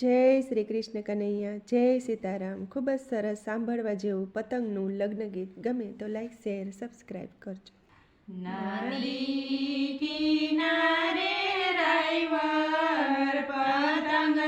જય શ્રી કૃષ્ણ કનૈયા, જય સીતારામ. ખૂબ જ સરસ સાંભળવા જેવું પતંગનું લગ્ન ગીત. ગમે તો લાઈક શેર સબસ્ક્રાઈબ કરજો. નદી કિનારે રવિવાર પતંગ